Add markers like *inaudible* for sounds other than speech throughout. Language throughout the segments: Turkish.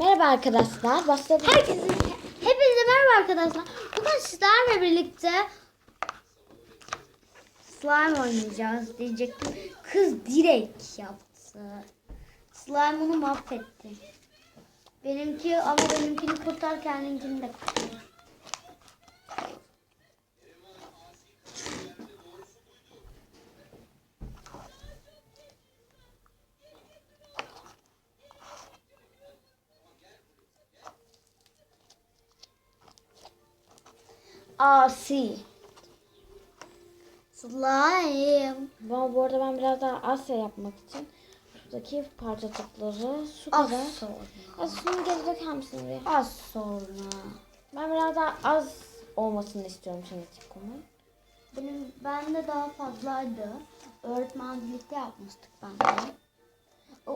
Merhaba arkadaşlar. Başladık. Herkese, hepinize merhaba arkadaşlar. Bugün sizlerle birlikte slime oynayacağız diyecektim. Kız direkt yaptı. Slime onu mahvetti. Benimki ama benimkini kurtar kendininkini de kurtar. Asi. Slime. Bu, bu arada ben biraz daha Asya yapmak için şuradaki parça topları su Az kadar. sonra. Ya suyunu geri döker misin buraya? Az sonra. Ben biraz daha az olmasını istiyorum şimdi kumun. Benim bende daha fazlaydı. Öğretmen birlikte yapmıştık ben de.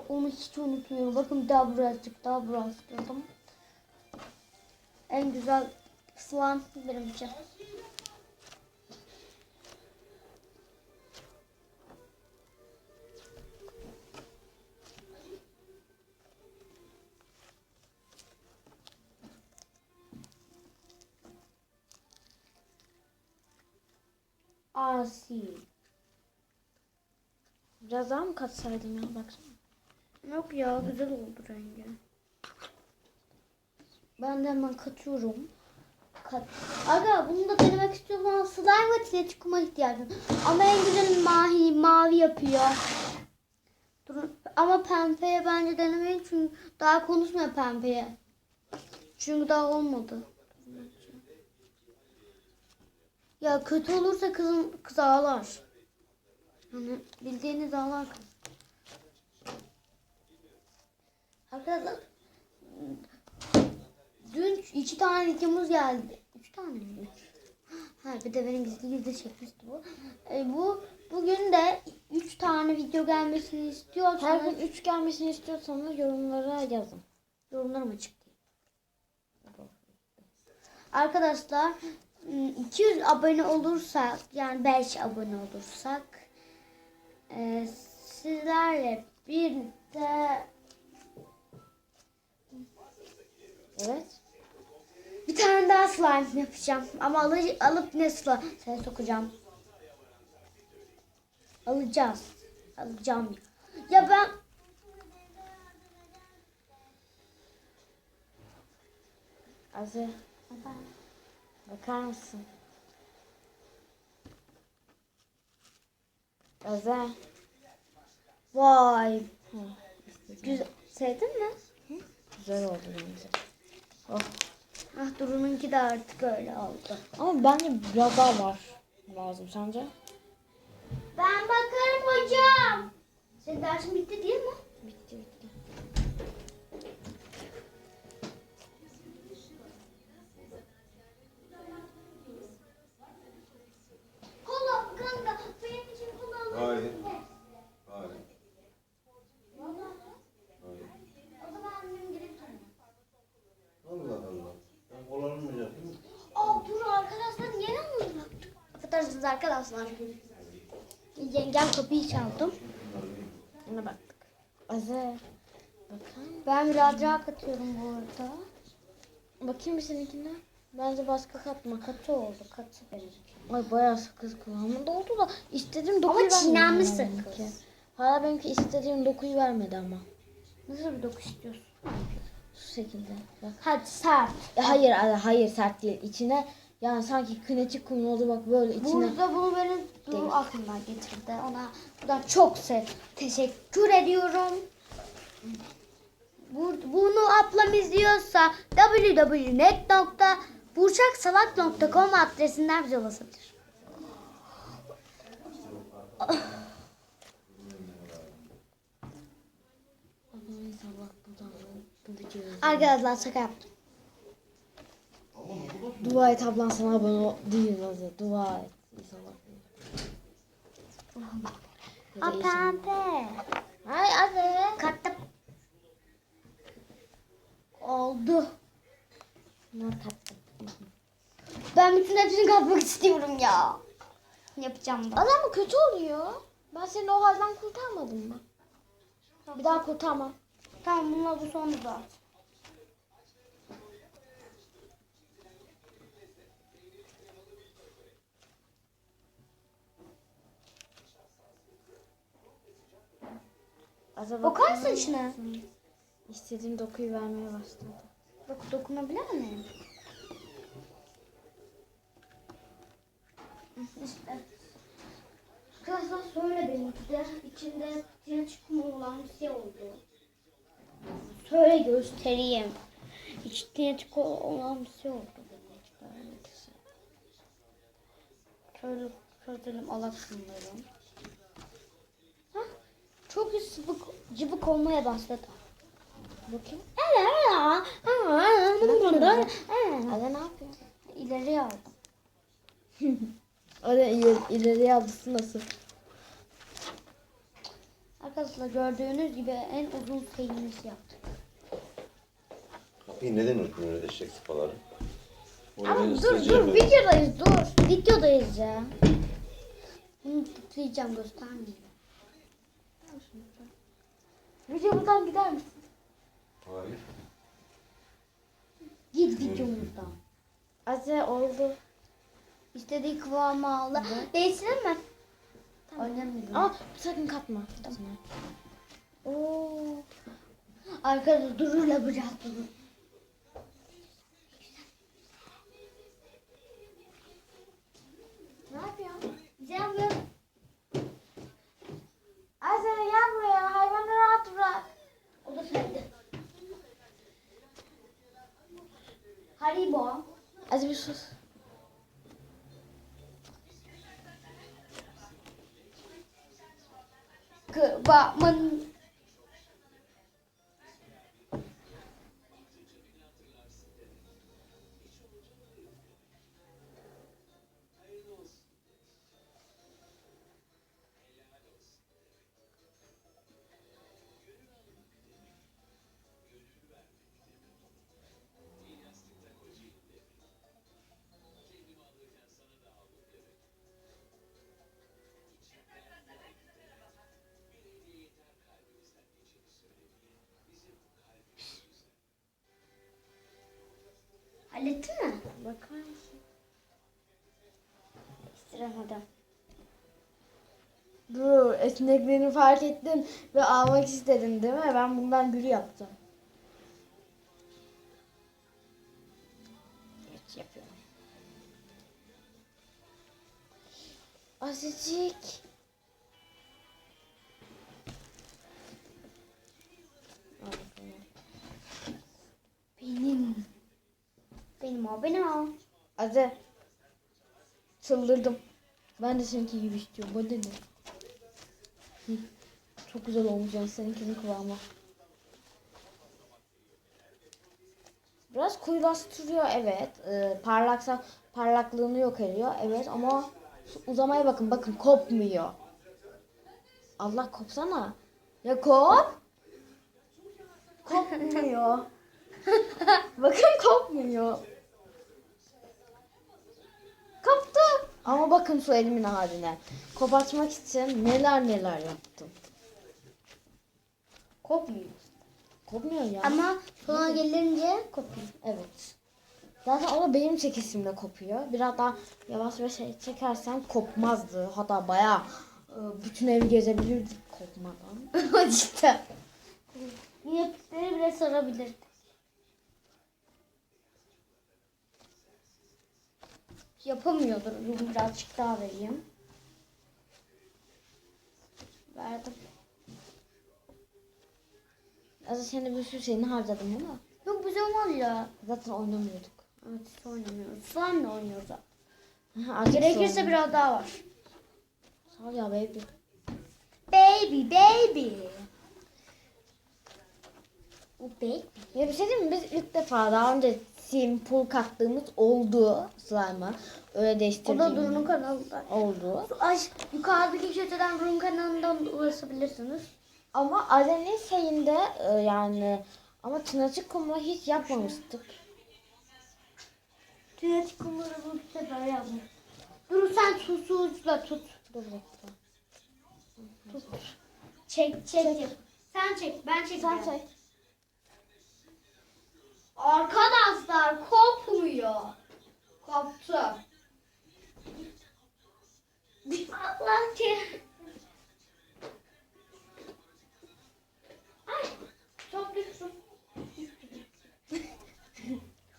Onu hiç unutmuyorum. Bakın daha birazcık daha birazcık. En güzel slime benimki. Asi. Biraz daha mı katsaydım ya baksana. Yok ya güzel oldu rengi. Ben de hemen katıyorum. Kat. Aga bunu da denemek istiyorsan slime ve kinetik kuma ihtiyacım. Ama en güzeli mavi, mavi yapıyor. Durun. Ama pembeye bence denemeyin çünkü daha konuşmuyor pembeye. Çünkü daha olmadı. Ya kötü olursa kızın kız ağlar. Yani bildiğiniz ağlar kız. Arkadaşlar dün iki tane videomuz geldi. Üç tane mi? Ha bir de benim gizli gizli çekmişti bu. E, bu bugün de üç tane video gelmesini Her istiyorsanız gün 3 gelmesini istiyorsanız yorumlara yazın. yorumlarım açık değil. Arkadaşlar ım, 200 abone olursak yani 5 abone olursak e, sizlerle birlikte Evet. Bir tane daha slime yapacağım. Ama alı, alıp ne slime sen sokacağım. Alacağız. Alacağım. Ya ben Azı bakar mısın? Azı. vay Hı, güzel. Sevdin mi? Güzel oldu bence. Oh. Ah Duru'nunki de artık öyle oldu. Ama bence biraz daha var lazım sence? Ben bakarım hocam. Senin dersin bitti değil mi? Arkadaşlar. Yengem kapıyı çaldım. Ona baktık. Azı. Bakın. Ben daha katıyorum bu arada. Bakayım bir seninkine. Bence başka katma. Katı oldu katı benimki. Ay bayağı sakız kıvamında oldu da istediğim dokuyu Ama vermedi. çiğnenmiş hala sakız. Hala benimki istediğim dokuyu vermedi ama. Nasıl bir doku istiyorsun? Şu şekilde. Bak. Hadi sert. E, hayır hayır, hayır sert değil. İçine yani sanki kinetik kum oldu bak böyle içine. Burada bunu benim Değil. aklımdan getirdi. Ona buradan çok sev teşekkür ediyorum. Bu- Bunu ablam izliyorsa www.net.burçaksalak.com adresinden bize ulaşabilir. Arkadaşlar şaka yaptım. Dua et ablan sana abone ol- değil Azı. Dua et. İnşallah. pembe. Hay Azı. Kattım. Oldu. Bunlar kattım. Ben bütün hepsini katmak istiyorum ya. Yapacağım da. Adam mı kötü oluyor? Ben seni o halden kurtarmadım mı? Bir daha kurtarmam. Tamam bununla bu son zaten. Aza Bakar mısın içine? İstediğim dokuyu vermeye başladı. Bak dokunabilir miyim? İşte. Arkadaşlar söyle benimki de içinde pirinç kumu olan bir şey oldu. Şöyle göstereyim. İç pirinç kumu olan bir şey oldu. Şöyle çözelim alaksınlarım. Çok iyi sıvık, cıvık olmaya başladı. Bakayım. Aza ne yapıyor? İleri aldım. Aza ileri, aldısı nasıl? Arkadaşlar gördüğünüz gibi en uzun şeyimizi yaptık. Kapıyı neden öyle eşek sıpaları? Ama dur dur videodayız dur. Videodayız ya. Bunu tıklayacağım göstermeyeyim. Videomuzdan gider misin? Hayır. Git videomuzdan. Aza oldu. İstediği kıvamı aldı. Değiştirir mi? Tamam. Önemli değil. Ama sakın katma. Tamam. Oo. Arkada dururla bırak durur. Ne yapıyorsun? Güzel mi? Aza gel buraya. Hayvanı rahat bırak. O da sende. Haribo. Aza bir sus. Kıvamın. Hallettin mi? Bakar mısın? İstiremedim. Dur esnekliğini fark ettin ve almak istedin değil mi? Ben bundan gülü yaptım. Geç yapıyorum. Azıcık. Benim o benim o. Azı. Çıldırdım. Ben de seninki gibi istiyorum. Bu ne? Çok güzel yani seninkinin kıvamı. Biraz koyulaştırıyor evet. Ee, parlaksa parlaklığını yok ediyor evet ama uzamaya bakın bakın kopmuyor. Allah kopsana. Ya kop. Kopmuyor. *laughs* bakın kopmuyor. Koptu. Ama bakın şu elimin haline. Kopartmak için neler neler yaptım. Kopmuyor. Kopmuyor ya. Ama sona gelince kopuyor. Evet. Zaten o da benim çekişimle kopuyor. Biraz daha yavaş ve şey çekersen kopmazdı. Hatta bayağı e, bütün evi gezebilirdik kopmadan. *laughs* Cidden. Pisleri bile sarabilirdi. Yapamıyordur. Dur birazcık daha vereyim. Verdim. Az seni bir sürü şeyini harcadım ama Yok güzel olmaz ya. zaten oynamıyorduk. Evet hiç oynamıyoruz. Slime oynuyoruz. abi. Gerekirse sonra. biraz daha var. Sağ ol ya baby. Baby baby. O baby. Ya bir şey diyeyim mi? Biz ilk defa daha önce simple kattığımız oldu slime'ı. Öyle O da değiştirdiğimiz Duru'nun kanalında. oldu. Ay, yukarıdaki köşeden Duru'nun kanalından ulaşabilirsiniz. Ama Aren'in şeyinde e, yani ama tırnacık kumla hiç yapmamıştık. Tünetik kumları bu sefer yapmış. Duru sen susuzla tut. Dur dakika. Tut. Çek çek. Sen çek ben çek. Sen çek. Arkadaşlar kopmuyor. Koptu. Allah ki. Ay çok düştüm.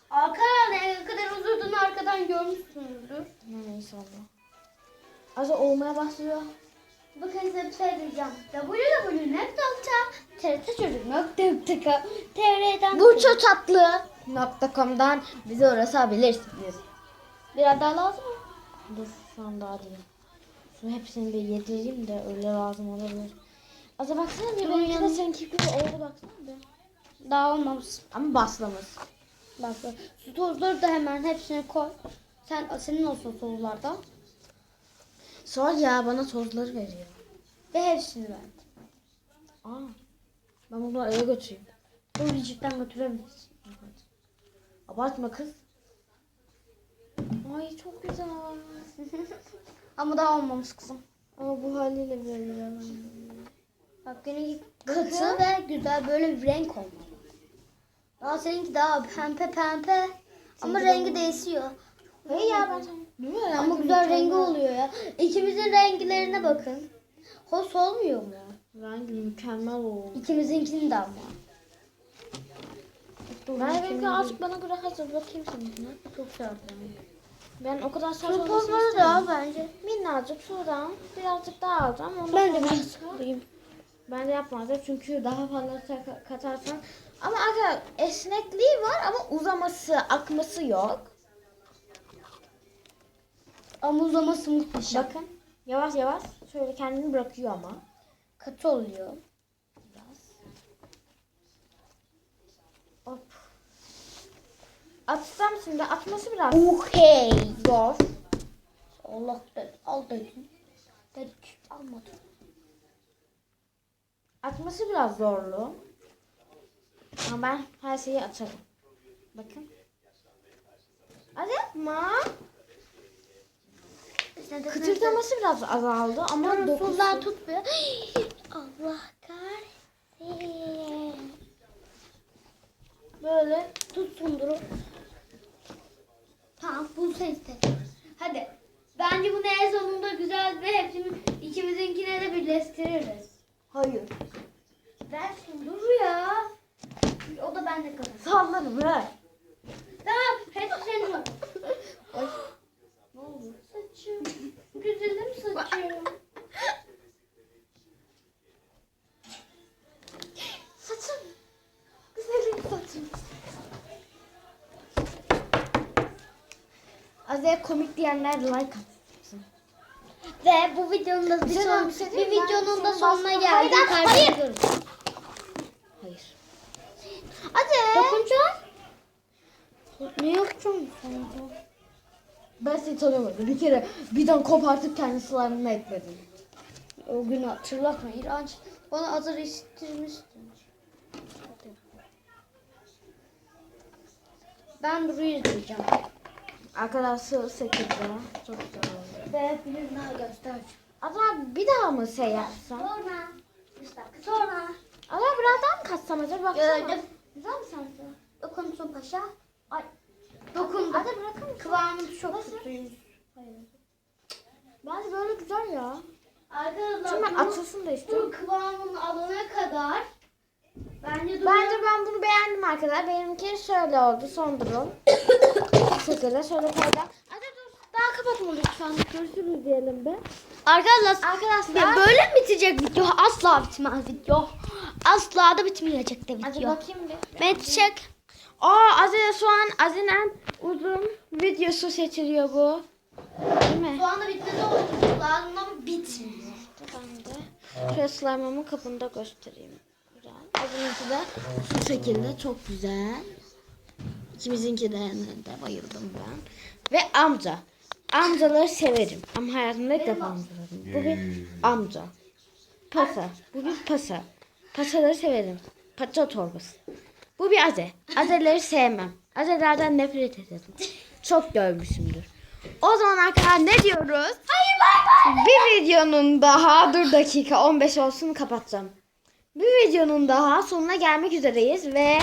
Arkadaşlar ne kadar uzadığını arkadan görmüşsünüzdür. Ne inşallah. Az olmaya başlıyor. Bakın size bir şey diyeceğim. www.trtçocuk.com TR'den Burço tatlı. .com'dan bizi uğraşabilirsiniz. Biraz daha lazım mı? Dur şu an daha değil. Şunu hepsini bir yedireyim de öyle lazım olabilir. Aza baksana bir benimki de seninki gibi oldu baksana bir. Daha olmamış. Ama baslamış. Şu tozları da hemen hepsini koy. Sen senin olsun tozlardan. Sor ya bana tozları veriyor. Ve hepsini ver. Aa. Ben bunu eve götüreyim. Bunu cidden götürebilirsin. Abartma kız. Ay çok güzel. *laughs* Ama daha olmamış kızım. Ama bu haliyle böyle. Bak benimki Katı. katı ve güzel böyle bir renk olmalı. Daha seninki daha pembe pembe. Ama rengi değişiyor. Hey ya ben Değil mi? Ama güzel rengi oluyor ya. İkimizin renklerine bakın. Hoş olmuyor mu? Rengi mükemmel oldu. İkimizinkini de ama. Ben benimki azıcık bana göre hazır. Bakayım seninkine. Çok güzel. Ben o kadar Şu saçma tozları da al bence. Minnacık şuradan birazcık daha alacağım. Ondan Ben de sonra- biraz alayım. Ben de yapmadım çünkü daha fazla ta- katarsan. Ama aga esnekliği var ama uzaması, akması yok. Ama uzaması muhteşem. Bakın yavaş yavaş şöyle kendini bırakıyor ama. Katı oluyor. Biraz. Hop. Atsam şimdi atması biraz Okey. zor. Allah dedi. Al dedim. Dedik. Almadım. Atması biraz zorlu. Ama ben her şeyi atarım. Bakın. Hadi yapma. Kıtırdaması biraz azaldı ama Ama dokusu. soldan tutmuyor. *gasps* Allah kahretsin. Böyle Tut sunduru. Tamam bunu sen istedin. Hadi. Bence bunu en sonunda güzel ve hepsini ikimizinkine de birleştiririz. hayır. Ver sunduru ya. O da bende kalır. Sallarım ver. Tamam. Hepsi senin. Ay. Ne oldu? Saçım. Güzelim saçım. Güzelim saçım. Azaya komik diyenler like atsın. Ve bu videonun da bir, son, şey bir videonun da sonuna geldik. Hayır, hayır. Hayır. Hadi. Dokunacağım. Ne yapacağım sana? Ben seni tanımadım. Bir kere birden kopartıp kendi slime'ına ekledim. O günü hatırlatma İranç. Bana hazır istirmiştin. Ben Duru'yu izleyeceğim. Arkadaşlar 8'de. Çok güzel oldu. Ve daha göster. Ama bir daha mı şey yapsam? Sonra. Dakika sonra. Ama biraz daha mı katsam acaba? Baksana. Gördüm. Güzel mi sence? Dokunsun paşa. Ay. Dokundum. Hadi bırakır mısın? Kıvamı çok Nasıl? kötüyüz. Bence böyle güzel ya. Arkadaşlar Şimdi ben açılsın da bunun istiyorum. kıvamını alana kadar bence Duru Bence ben bunu beğendim arkadaşlar. Benimki şöyle oldu son durum. Bu şekilde şöyle koydum. Hadi dur. Daha kapatma lütfen. Görüşürüz diyelim be. Arkadaşlar Arkadaşlar. Böyle mi bitecek video? Asla bitmez video. Asla da bitmeyecek de Hadi video. bakayım bir. Bitecek. Aa Azize şu an Azine'nin uzun videosu seçiliyor bu. Değil mi? Şu anda bitmedi oldu. Lazım ama bitmiyor. Ben de şöyle slime'ımı kapında göstereyim. Güzel. Azine'ninki de şu şekilde çok güzel. İkimizinki de, de bayıldım ben. Ve amca. Amcaları severim. Ama hayatımda ilk defa amca gördüm. Bu bir amca. Pasa. Bu bir pasa. Pasaları severim. Paça torbası. Bu bir aze. Azeleri sevmem. Azelerden nefret ederim. Çok görmüşümdür. O zaman arkadaşlar ne diyoruz? Hayır bay bay. Bir videonun daha dur dakika 15 olsun kapatacağım. Bir videonun daha sonuna gelmek üzereyiz ve